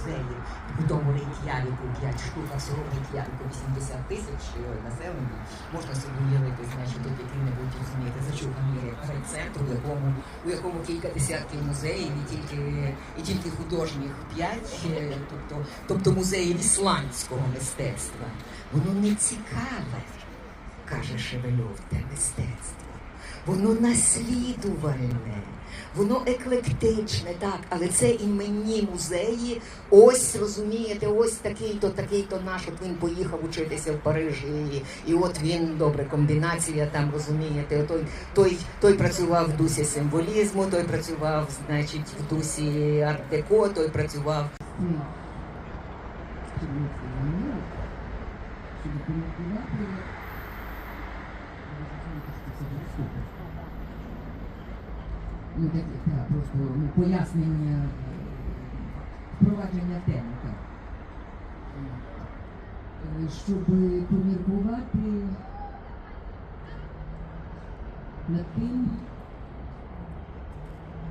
музеїв. У тому Рейк'явіку 5 штук, а всього в Рейк'явіку 80 тисяч е, населення. Можна собі уявити, значить, тут який-небудь розумієте, зачуханий райцентр, у якому, у якому кілька десятків музеїв і тільки, і тільки художніх 5, е, тобто, тобто музеїв ісландського мистецтва. Воно не цікаве, каже Шевельов, те мистецтво. Воно наслідувальне, воно еклектичне, так, але це іменні музеї. Ось розумієте, ось такий-то, такий-то наш. От він поїхав учитися в Париж, і, і от він добре, комбінація там розумієте. Той, той, той працював в дусі символізму, той працював, значить, в дусі арт-деко, той працював. Ну, так, просто ну, пояснення, е, впровадження теми, так. Е, Щоб поміркувати над тим,